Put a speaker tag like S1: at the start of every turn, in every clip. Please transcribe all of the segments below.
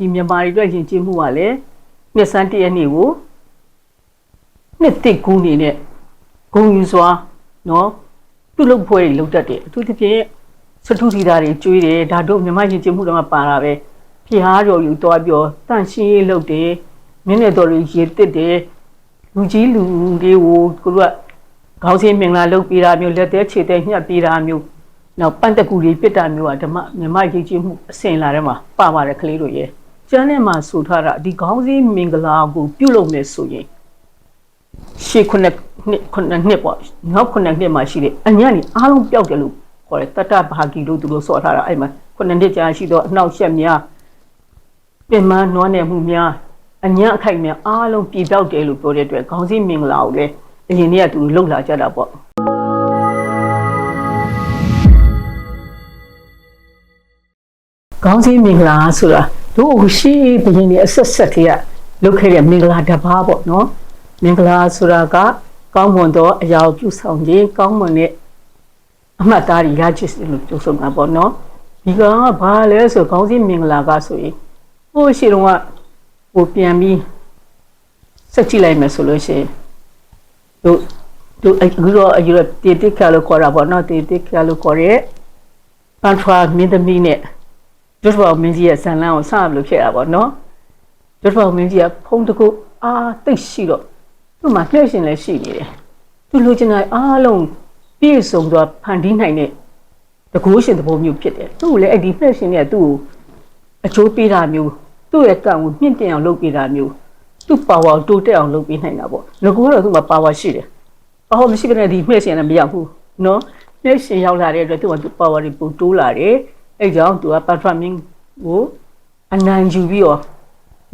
S1: ဒီမြန်မာတွေအတွက်ယဉ်ကျေးမှုကလည်းနှစ်စန်းတရက်နေ့ကိုနှစ်တစ်ကူးနေနဲ့ဂုံယူစွာနော်ပြုလုပ်ပွဲတွေလုပ်တတ်တယ်အထူးသဖြင့်စတုထီတာတွေကျွေးတယ်ဒါတို့မြန်မာယဉ်ကျေးမှုတော့ပါတာပဲဖျားတော်ယူတော့ပြောတန့်ရှင်းရေးလုပ်တယ်မင်းနဲ့တော်တွေရေတစ်တယ်လူကြီးလူတွေကိုကိုတို့ကခေါင်းစင်းမင်္ဂလာလုပ်ပေးတာမျိုးလက်သေးခြေသေးညှက်ပေးတာမျိုးနောက်ပန့်တကူတွေပြစ်တာမျိုးကဓမ္မမြန်မာယဉ်ကျေးမှုအစဉ်လာထဲမှာပါပါတယ်ကလေးတို့ရဲ့ ကျမ်းထဲမှာဆိုထားတာဒီခေါင်းစင်းမင်္ဂလာကိုပြုလုပ်မယ်ဆိုရင်ရှေ့ခုနှစ်နှစ်ခုနှစ်နှစ်ပေါ့နောက်ခုနှစ်နှစ်မှာရှိတယ်အညံ့นี่အားလုံးပျောက်တယ်လို့ခေါ်တယ်တတဘာဂီလို့သူတို့ဆော်ထားတာအဲ့မှာခုနှစ်နှစ်ကြာရှိတော့အနှောက်အယှက်များပြင်မနွားနယ်မှုများအညံ့အခိုက်များအားလုံးပြည်ပြောက်တယ်လို့ပြောတဲ့အတွက်ခေါင်းစည်းမင်္ဂလာကိုလည်းအရင်နေ့ကသူလှုပ်လာကြတာပေါ့ခေါင်းစည်းမင်္ဂလာဆိုတာ တို့ရှိဘရင်တွေအဆက်ဆက်တည်းကလုပ်ခဲ့တဲ့မင်္ဂလာတစ်ပါးပေါ့နော်မင်္ဂလာဆိုတာကကောင်းမွန်သောအရာကိုပြုဆောင်ခြင်းကောင်းမွန်တဲ့အမှတ်အသားတွေရချစ်စလို့ပြောဆိုတာပေါ့နော်ဒီကဘာလဲဆိုခေါင်းစည်းမင်္ဂလာကဆိုရင်ဟိုရှိတော့ကဟိုပြန်ပြီးစက်ကြည့်လိုက်မယ်ဆိုလို့ရှိရင်တို့တို့အခုတော့အယူရတေတိကလို့ခေါ်တာပေါ့နော်တေတိကလို့ခေါ်ရဲပန်ထရာမင်းသမီးနဲ့ ဒုတိယမင်းကြီးရဲ့ဇန်လန်းကိုစလို့ဖြစ်တာပေါ့နော်ဒုတိယမင်းကြီးကဖုံးတကူအာတိတ်ရှိတော့သူ့မှာလှည့်ရှင်လည်းရှိနေတယ်သူလူချင်တဲ့အားလုံးပြည့်စုံသောဖန်တီးနိုင်တဲ့တကူရှင်သဘောမျိုးဖြစ်တယ်သူ့ကိုလည်းအဲ့ဒီလှည့်ရှင်နဲ့သူ့ကိုအချိုးပေးတာမျိုးသူ့ရဲ့ကံကိုမြင့်တင်အောင်လုပ်ပေးတာမျိုးသူ့ပါဝါကိုတိုးတက်အောင်လုပ်ပေးနိုင်တာပေါ့ငကူကတော့သူ့မှာပါဝါရှိတယ်ပါဝါမရှိတဲ့ဒီလှည့်ရှင်လည်းမရောက်ဘူးနော်လှည့်ရှင်ရောက်လာတဲ့အတွက်သူ့မှာသူပါဝါတွေပိုတိုးလာတယ် အဲ့ကြောင့်သူကပတ်ထရမင်းကိုအနိုင်ယူပြီးတော့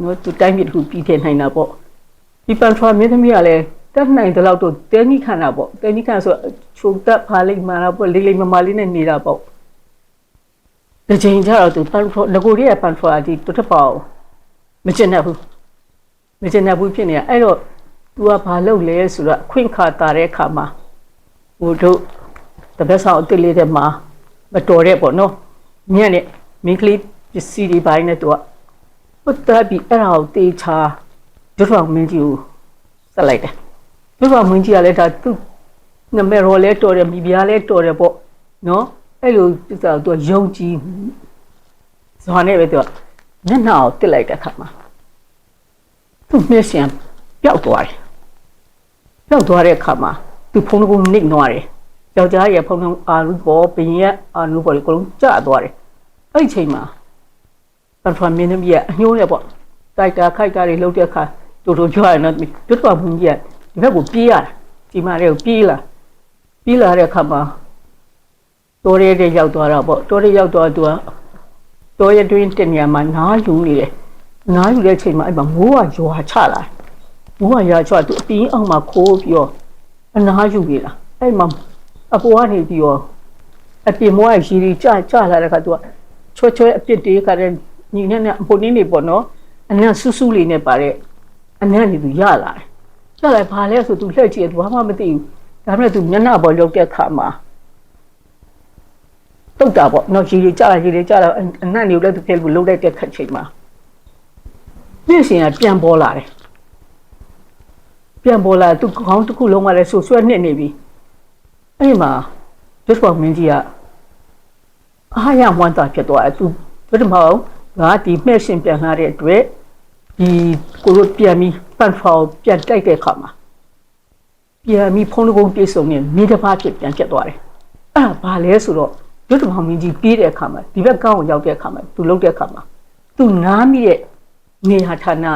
S1: နော်သူတိုင်းပြည်တစ်ခုပြည်ထည့်နိုင်တာပေါ့ဒီပန်ထရာမင်းသမီးကလည်းတက်နိုင်တဲ့လောက်တော့တဲနိခန္ဓာပေါ့တဲနိခန္ဓာဆိုချုံတက်ဖာလိမ့်မာတော့ပေါ့လေးလေးမမလေးနဲ့နေတာပေါ့ဒီချိန်ကျတော့သူပန်ထရာငကိုရီးယားပန်ထရာဒီတွတ်ပေါ့မကျင်တတ်ဘူးမကျင်တတ်ဘူးဖြစ်နေတာအဲ့တော့ तू ကဘာလုပ်လဲဆိုတော့အခွင့်ခါတာတဲ့အခါမှာဟိုတို့တပတ်ဆောင်အစ်စ်လေးတဲ့မှာမတော်တဲ့ပေါ့နော် ညံ့နဲ့မင်းကလေးပစ္စည်းတွေပိုင်းနဲ့ तू ကဟုတ်တယ်ပြီအဲ့ဒါကိုတေးချာဒုတော်မင်းကြီးကိုဆက်လိုက်တယ်ဒုတော်မင်းကြီးကလည်းဒါသူ့နမဲရောလဲတော်တယ်မိဖုရားလဲတော်တယ်ပေါ့နော်အဲ့လိုသူကသူယုံကြည်ဇွာနဲ့ပဲသူကမျက်နှာကိုတစ်လိုက်တဲ့ခါမှာသူ့မျက်ရှင်ပျောက်သွားတယ်ပျောက်သွားတဲ့ခါမှာသူဖုန်းကနိတ်နွားတယ် ယောက်ျားရဲ့ဖုန်းကအာနုဘောဘင်းရဲ့အာနုဘောကိုလုံးကျသွားတယ်အဲ့ဒီချိန်မှာပန်ထွန်မင်းသမီးကအညိုးနဲ့ပေါ့တိုက်တာခိုက်တာတွေလှုပ်တဲ့အခါတူတူကြွရနော်တွတ်တော်ဘုံကြီးကဒီဘက်ကိုပြေးရတာဒီမှာလေးကိုပြေးလာပြေးလာတဲ့အခါမှာတော်ရဲတဲ့ရောက်သွားတာပေါ့တော်ရဲရောက်သွားသူကတော်ရဲတွင်းတင်နေရာမှာနားယူနေတယ်နားယူတဲ့ချိန်မှာအဲ့မှာမိုးကရွာချလာမိုးကရွာချသူအပင်းအောင်မှာခိုးပြီးတော့အနားယူနေတာအဲ့မှာ အပေါ်ကနေပြီးတော့အပြင်မိုးကရီရီကြကြလာတဲ့အခါသူကချွဲချွဲအပြစ်တေးကတဲ့ညီနဲ့နဲ့အပေါ်နင်းနေပေါ့နော်အနံ့ဆူးဆူးလေးနဲ့ပါတဲ့အနံ့နေသူရလာတယ်ရလာဘာလဲဆိုသူလှည့်ကြည့်တယ်ဘာမှမသိဘူးဒါပေမဲ့သူမျက်နှာပေါ်လောက်တဲ့ခါမှာတုတ်တာပေါ့နော်ရီရီကြလာရီရီကြလာအနံ့နေလည်းသူဖဲလို့လှုပ်လိုက်တဲ့ခက်ချိန်မှာမျက်ရှင်ကပြန်ပေါ်လာတယ်ပြန်ပေါ်လာသူခေါင်းတစ်ခုလုံးကလည်းဆူဆွဲနှစ်နေပြီ အဲ့မှာဒုတော်မင်းကြီးကအားရဝမ်းသာဖြစ်သွားတယ်သူဘယ်မှာငါဒီမျက်ရှင်ပြန်လာတဲ့အတွက်ဒီကိုတို့ပြန်ပြီးပန်ဖော်ပြန်တိုက်တဲ့အခါမှာပြန်ပြီးဖုံးလုံးပြေဆုံးနေမိတစ်ပါးဖြစ်ပြန်ဖြစ်သွားတယ်အဲ့ဒါဘာလဲဆိုတော့ဒုတမောင်မင်းကြီးပြေးတဲ့အခါမှာဒီဘက်ကောင်းကိုရောက်တဲ့အခါမှာသူလှုပ်တဲ့အခါမှာသူနားမိတဲ့နေဟာဌာန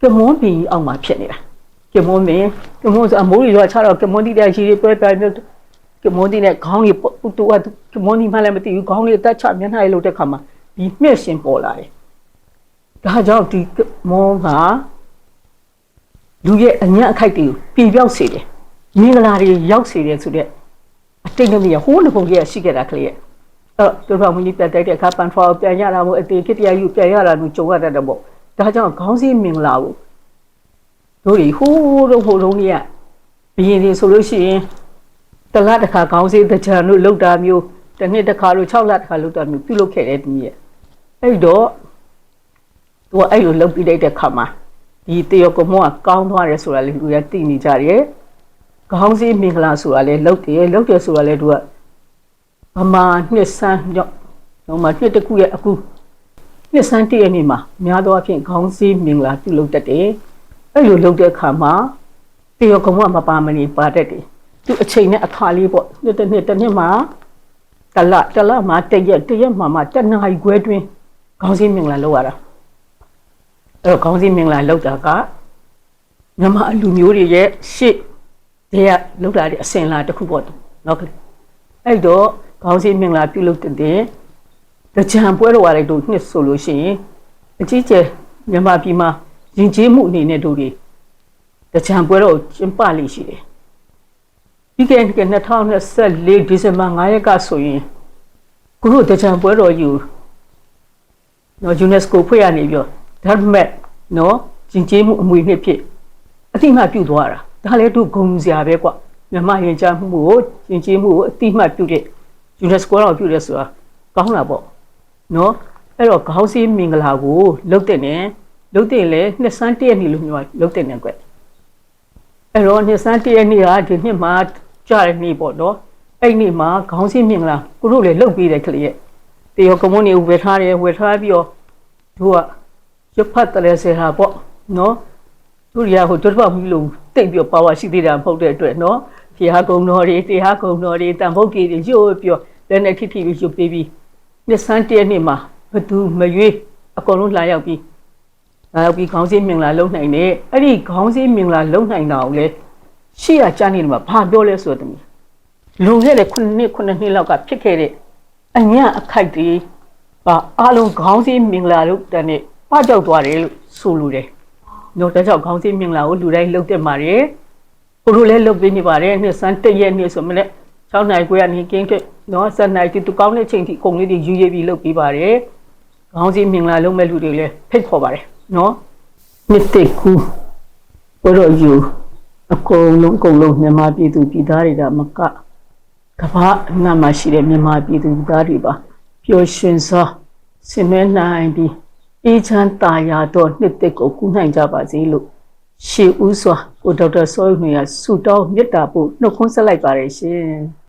S1: ကမွန်ပင်အောက်မှာဖြစ်နေတာ ကမွန်ပင်ကမွန်ဆိုအမိုးကြီးရွာချတော့ကမွန်တီတဲ့ရှိတွေပွဲပြမျိုးကမွန်တီနဲ့ခေါင်းကြီးပူတူကကမွန်တီမှလည်းမသိဘူးခေါင်းလေးတက်ချမျက်နှာလေးလှုပ်တဲ့အခါမှာဒီမျက်ရှင်ပေါ်လာတယ်ဒါကြောင့်ဒီမောကလူရဲ့အညံ့အခိုက်တွေကိုပြပြောက်စေတယ်မင်္ဂလာတွေရောက်စေတယ်ဆိုတဲ့အတိတ်ကမရဟိုးလပုံကြီးရှိခဲ့တာကလေးရဲ့အဲ့တော့တော်မင်းကြီးပြတ်တိုက်တဲ့အခါပန်ဖော်ပြန်ရတာမို့အတေဖြစ်တရားယူပြန်ရတာလို့ကြုံရတတ်တယ်ပေါ့ဒါကြောင့်ခေါင်းစည်းမင်္ဂလာကို တို့ဒီဟိုးတော့ဟိုလုံးကြီးကဘီရင်တွေဆိုလို့ရှိရင်တလားတစ်ခါခေါင်းစည်းတစ်ချံလို့လောက်တာမျိုးတစ်နှစ်တစ်ခါလို့6လတစ်ခါလောက်တာမျိုးပြုလုပ်ခဲ့တဲ့ဒီရဲ့အဲ့တော့သူကအဲ့လိုလုပ်ပြီးလိုက်တဲ့ခါမှာဒီတယောကမောကကောင်းသွားတယ်ဆိုတာလေလူရသိနေကြတယ်ခေါင်းစည်းမင်္ဂလာဆိုတာလေလုပ်တယ်လုပ်တယ်ဆိုတာလေသူကဗမာနှစ်ဆန်းကြောင့်ဟိုမှာနှစ်တစ်ခုရဲ့အခုနှစ်ဆန်းတည့်ရနေ့မှာများသောအားဖြင့်ခေါင်းစည်းမင်္ဂလာပြုလုပ်တတ်တယ် အဲ့လိုလုပ်တဲ့ခါမှာတယောကမောကမပါမနေပါတတ်တယ်သူအချိန်နဲ့အခါလေးပေါ့နှစ်တစ်နှစ်တစ်နှစ်မှာတလတလမှာတရက်တရက်မှာမှတနင်္ဂနွေခွဲတွင်ခေါင်းစည်းမင်္ဂလာလုပ်ရတာအဲ့တော့ခေါင်းစည်းမင်္ဂလာလောက်တာကမြန်မာလူမျိုးတွေရဲ့ရှေ့တည်းကလောက်တာတဲ့အစင်လာတစ်ခုပေါ့နော်ကလေးအဲ့တော့ခေါင်းစည်းမင်္ဂလာပြုလုပ်တဲ့တကြံပွဲတော်ရတဲ့တို့နှစ်ဆိုလို့ရှိရင်အကြီးကျယ်မြန်မာပြည်မှာ ယဉ်ကျေးမှုအနေနဲ့တို့တွေတကြံပွဲတော်ကျင်းပလိမ့်ရှိတယ်ပြီးခဲ့တဲ့2024ဒီဇင်ဘာ9ရက်ကဆိုရင်ခုတို့တကြံပွဲတော်ယူနော် UNESCO ဖွဲ့ရနေပြီးတော့ဓာတ်မဲ့နော်ကျင်ကျေးမှုအမွေနှစ်ဖြစ်အတိအမှတ်ပြုသွားတာဒါလည်းသူဂုံစရာပဲကွမြန်မာရင်ကြားမှုကိုကျင်ကျေးမှုကိုအတိအမှတ်ပြုတဲ့ UNESCO တော့ပြုတယ်ဆိုတာကောင်းတာပေါ့နော်အဲ့တော့ခေါင်းစည်းမင်္ဂလာကိုလုတ်တဲ့နဲ့ လုတ်တဲ့လေနှစ်ဆန်းတည့်ရနေ့လို့မျိုးလုတ်တဲ့နဲ့ကွအဲ့တော့နှစ်ဆန်းတည့်ရနေ့ကဒီနှစ်မှာကြားတဲ့နေ့ပေါ့နော်အဲ့နေ့မှာခေါင်းစည်းမင်္ဂလာကိုတို့လည်းလုတ်ပြီးတယ်ခလေးရဲ့တရောကမွန်နေဝယ်ထားတယ်ဝယ်ထားပြီးတော့တို့ကရဖတ်တယ်ဆရာပေါ့နော်သူရဟိုတို့တော့မလို့တိတ်ပြီးပါဝါရှိသေးတာမဟုတ်တဲ့အတွက်နော်ဖျားကုံတော်တွေတရားကုံတော်တွေတန်ဖို့ကြီးတွေရုပ်ပြောလည်းနဲ့ထိထိပြီးရုပ်ပေးပြီးနှစ်ဆန်းတည့်နှစ်မှာဘသူမရွေးအကုန်လုံးလာရောက်ပြီး လာရောက်ပြီးခေါင်းစည်းမင်္ဂလာလုံနိုင်တယ်အဲ့ဒီခေါင်းစည်းမင်္ဂလာလုံနိုင်တာကိုလေရှေ့ရကြားနေတယ်မှာဘာပြောလဲဆိုတော့လူခဲ့တဲ့ခုနှစ်ခုနှစ်နှစ်လောက်ကဖြစ်ခဲ့တဲ့အညံ့အခိုက်တွေပါအားလုံးခေါင်းစည်းမင်္ဂလာလို့တန်တဲ့ပကြောက်သွားတယ်လို့ဆိုလိုတယ်။နော်တကြောက်ခေါင်းစည်းမင်္ဂလာကိုလူတိုင်းလုပ်တက်ပါတယ်။ကိုလိုလည်းလုပ်ပေးနေပါတယ်။နှစ်စန်းတရက်နေ့ဆိုမနေ့6နိုင်ခွဲကနေကင်းကနော်7နိုင်တူကောင်းတဲ့ချိန်ထိအကုန်လေးတွေယူရပြီးလုပ်ပေးပါတယ်။ ခေါင်းစည်းမင်္ဂလာလုပ်မဲ့လူတွေလည်းဖိတ်ခေါ်ပါတယ်နော်။နှစ်တိကူဘရောယူအကုန်လုံးအကုန်လုံးမြန်မာပြည်သူပြည်သားတွေကမကကမ္ဘာအနှံ့မှာရှိတဲ့မြန်မာပြည်သူပြည်သားတွေပါပျော်ရွှင်စွာဆင်နွှဲနိုင်ပြီးအေးချမ်းသာယာသောနှစ်သက်ကိုကူးနိုင်ကြပါစေလို့ရှေးဦးစွာကိုဒေါက်တာစောယုံရဆုတောင်းမေတ္တာပို့နှုတ်ခွန်းဆက်လိုက်ပါရရှင်။